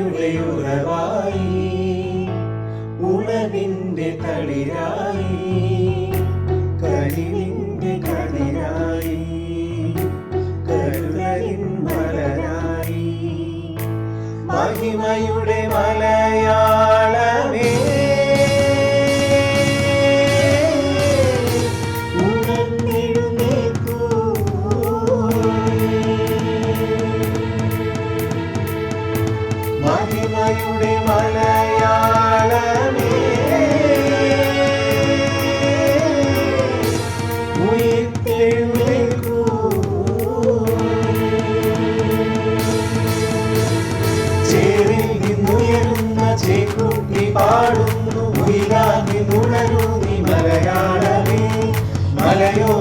ഉറവായി ഉണവിന്റെ തളിരായി കനിവിന്റെ കണി മമതയുടെ പാടുന്നു. ഉയരാതി നുണരുന്നി മലയാളമേ. മലയോ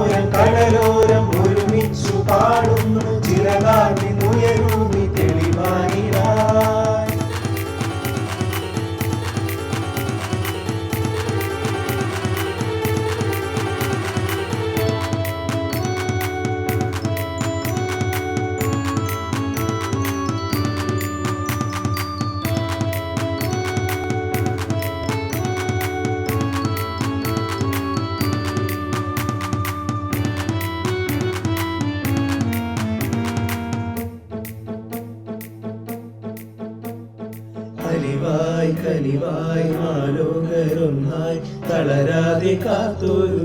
കനിവായി കനിവായി മാലോകരൊന്നായി തളരാതെ കാത്തൊരു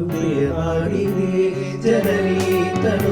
ജനനീ തനു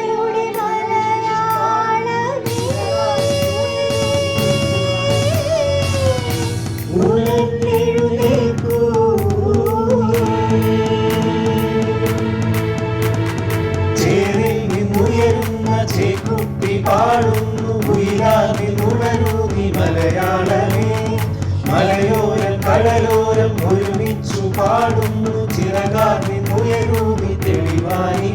Senhor.